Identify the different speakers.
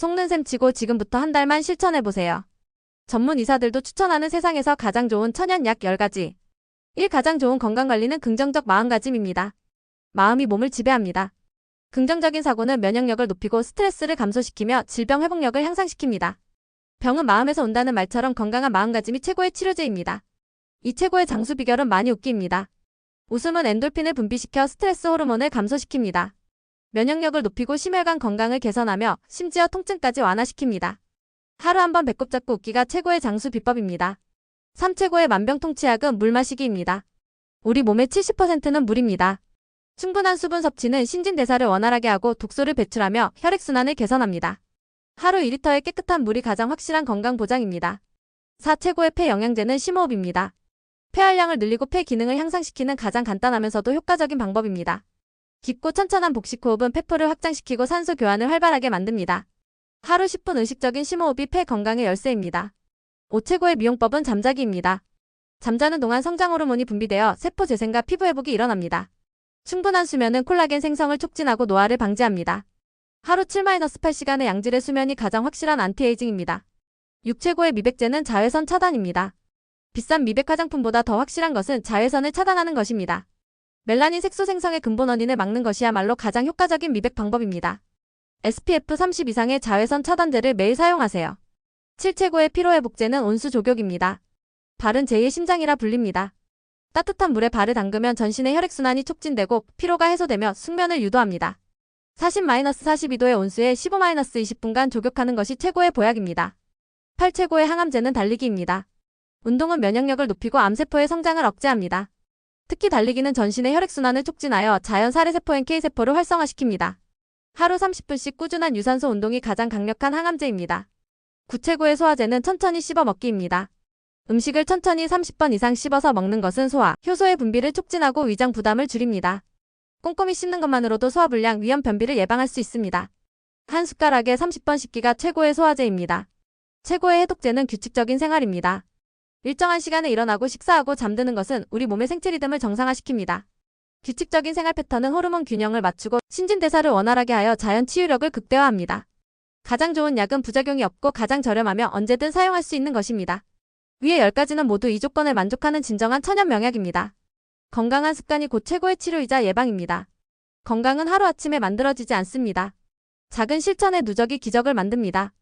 Speaker 1: 속는 셈 치고 지금부터 한 달만 실천해보세요. 전문 의사들도 추천하는 세상에서 가장 좋은 천연 약 10가지. 1. 가장 좋은 건강관리는 긍정적 마음가짐입니다. 마음이 몸을 지배합니다. 긍정적인 사고는 면역력을 높이고 스트레스를 감소시키며 질병 회복력을 향상시킵니다. 병은 마음에서 온다는 말처럼 건강한 마음가짐이 최고의 치료제입니다. 이 최고의 장수 비결은 많이 웃기입니다. 웃음은 엔돌핀을 분비시켜 스트레스 호르몬을 감소시킵니다. 면역력을 높이고 심혈관 건강을 개선하며 심지어 통증까지 완화시킵니다. 하루 한 번 배꼽 잡고 웃기가 최고의 장수 비법입니다. 3. 최고의 만병통치약은 물 마시기입니다. 우리 몸의 70%는 물입니다. 충분한 수분 섭취는 신진대사를 원활하게 하고 독소를 배출하며 혈액순환을 개선합니다. 하루 2리터의 깨끗한 물이 가장 확실한 건강 보장입니다. 4. 최고의 폐 영양제는 심호흡입니다. 폐활량을 늘리고 폐 기능을 향상시키는 가장 간단하면서도 효과적인 방법입니다. 깊고 천천한 복식호흡은 폐포를 확장시키고 산소 교환을 활발하게 만듭니다. 하루 10분 의식적인 심호흡이 폐 건강의 열쇠입니다. 5. 최고의 미용법은 잠자기입니다. 잠자는 동안 성장 호르몬이 분비되어 세포 재생과 피부 회복이 일어납니다. 충분한 수면은 콜라겐 생성을 촉진하고 노화를 방지합니다. 하루 7-8시간의 양질의 수면이 가장 확실한 안티에이징입니다. 6. 최고의 미백제는 자외선 차단입니다. 비싼 미백 화장품보다 더 확실한 것은 자외선을 차단하는 것입니다. 멜라닌 색소 생성의 근본 원인을 막는 것이야말로 가장 효과적인 미백 방법입니다. SPF 30 이상의 자외선 차단제를 매일 사용하세요. 7. 최고의 피로회복제는 온수 조격입니다. 발은 제2의 심장이라 불립니다. 따뜻한 물에 발을 담그면 전신의 혈액순환이 촉진되고 피로가 해소되며 숙면을 유도합니다. 40-42도의 온수에 15-20분간 조격하는 것이 최고의 보약입니다. 8. 최고의 항암제는 달리기입니다. 운동은 면역력을 높이고 암세포의 성장을 억제합니다. 특히 달리기는 전신의 혈액순환을 촉진하여 자연 살해세포 NK세포를 활성화시킵니다. 하루 30분씩 꾸준한 유산소 운동이 가장 강력한 항암제입니다. 구체고의 소화제는 천천히 씹어 먹기입니다. 음식을 천천히 30번 이상 씹어서 먹는 것은 소화, 효소의 분비를 촉진하고 위장 부담을 줄입니다. 꼼꼼히 씹는 것만으로도 소화불량, 위험 변비를 예방할 수 있습니다. 한 숟가락에 30번 씹기가 최고의 소화제입니다. 최고의 해독제는 규칙적인 생활입니다. 일정한 시간에 일어나고 식사하고 잠드는 것은 우리 몸의 생체 리듬을 정상화시킵니다. 규칙적인 생활 패턴은 호르몬 균형을 맞추고 신진대사를 원활하게 하여 자연 치유력을 극대화합니다. 가장 좋은 약은 부작용이 없고 가장 저렴하며 언제든 사용할 수 있는 것입니다. 위의 10가지는 모두 이 조건을 만족하는 진정한 천연 명약입니다. 건강한 습관이 곧 최고의 치료이자 예방입니다. 건강은 하루아침에 만들어지지 않습니다. 작은 실천의 누적이 기적을 만듭니다.